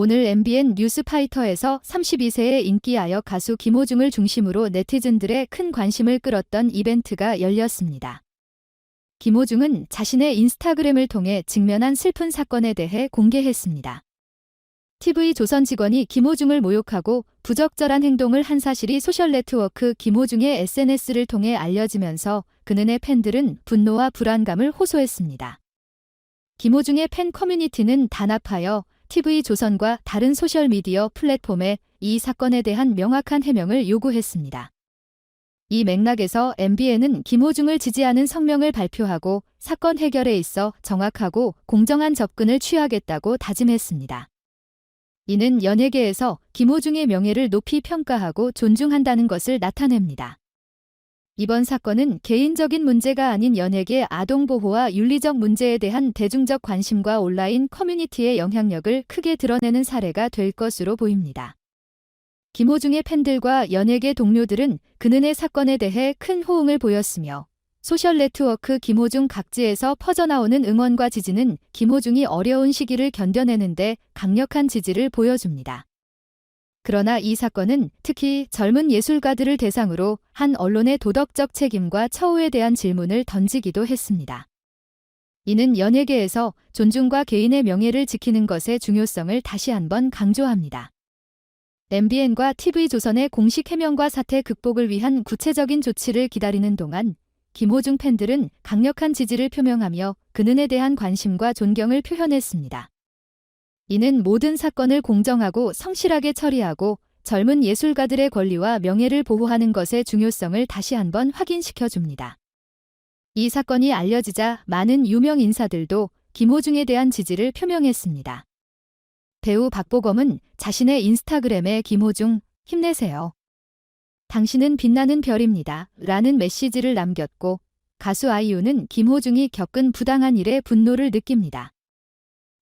오늘 MBN 뉴스파이터에서 32세의 인기 아역 가수 김호중을 중심으로 네티즌들의 큰 관심을 끌었던 이벤트가 열렸습니다. 김호중은 자신의 인스타그램을 통해 직면한 슬픈 사건에 대해 공개했습니다. TV조선 직원이 김호중을 모욕하고 부적절한 행동을 한 사실이 소셜네트워크 김호중의 SNS를 통해 알려지면서 그는의 팬들은 분노와 불안감을 호소했습니다. 김호중의 팬 커뮤니티는 단합하여 TV조선과 다른 소셜미디어 플랫폼에 이 사건에 대한 명확한 해명을 요구했습니다. 이 맥락에서 MBN은 김호중을 지지하는 성명을 발표하고 사건 해결에 있어 정확하고 공정한 접근을 취하겠다고 다짐했습니다. 이는 연예계에서 김호중의 명예를 높이 평가하고 존중한다는 것을 나타냅니다. 이번 사건은 개인적인 문제가 아닌 연예계 아동보호와 윤리적 문제에 대한 대중적 관심과 온라인 커뮤니티의 영향력을 크게 드러내는 사례가 될 것으로 보입니다. 김호중의 팬들과 연예계 동료들은 그는의 사건에 대해 큰 호응을 보였으며 소셜 네트워크 김호중 각지에서 퍼져나오는 응원과 지지는 김호중이 어려운 시기를 견뎌내는데 강력한 지지를 보여줍니다. 그러나 이 사건은 특히 젊은 예술가들을 대상으로 한 언론의 도덕적 책임과 처우에 대한 질문을 던지기도 했습니다. 이는 연예계에서 존중과 개인의 명예를 지키는 것의 중요성을 다시 한번 강조합니다. MBN과 TV조선의 공식 해명과 사태 극복을 위한 구체적인 조치를 기다리는 동안 김호중 팬들은 강력한 지지를 표명하며 그는에 대한 관심과 존경을 표현했습니다. 이는 모든 사건을 공정하고 성실하게 처리하고 젊은 예술가들의 권리와 명예를 보호하는 것의 중요성을 다시 한번 확인시켜 줍니다. 이 사건이 알려지자 많은 유명 인사들도 김호중에 대한 지지를 표명했습니다. 배우 박보검은 자신의 인스타그램에 김호중, 힘내세요. 당신은 빛나는 별입니다. 라는 메시지를 남겼고, 가수 아이유는 김호중이 겪은 부당한 일에 분노를 느낍니다.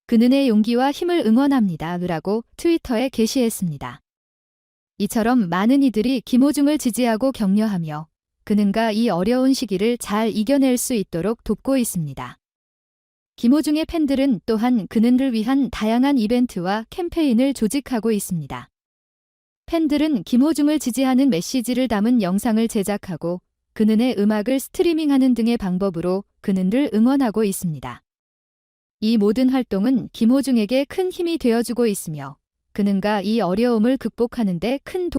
그는의 용기와 힘을 응원합니다. 라고 트위터에 게시했습니다. 이처럼 많은 이들이 김호중을 지지하고 격려하며 그는가 이 어려운 시기를 잘 이겨낼 수 있도록 돕고 있습니다. 김호중의 팬들은 또한 그는을 위한 다양한 이벤트와 캠페인을 조직하고 있습니다. 팬들은 김호중을 지지하는 메시지를 담은 영상을 제작하고 그는의 음악을 스트리밍하는 등의 방법으로 그는을 응원하고 있습니다. 이 모든 활동은 김호중에게 큰 힘이 되어주고 있으며 그는가 이 어려움을 극복하는 데 큰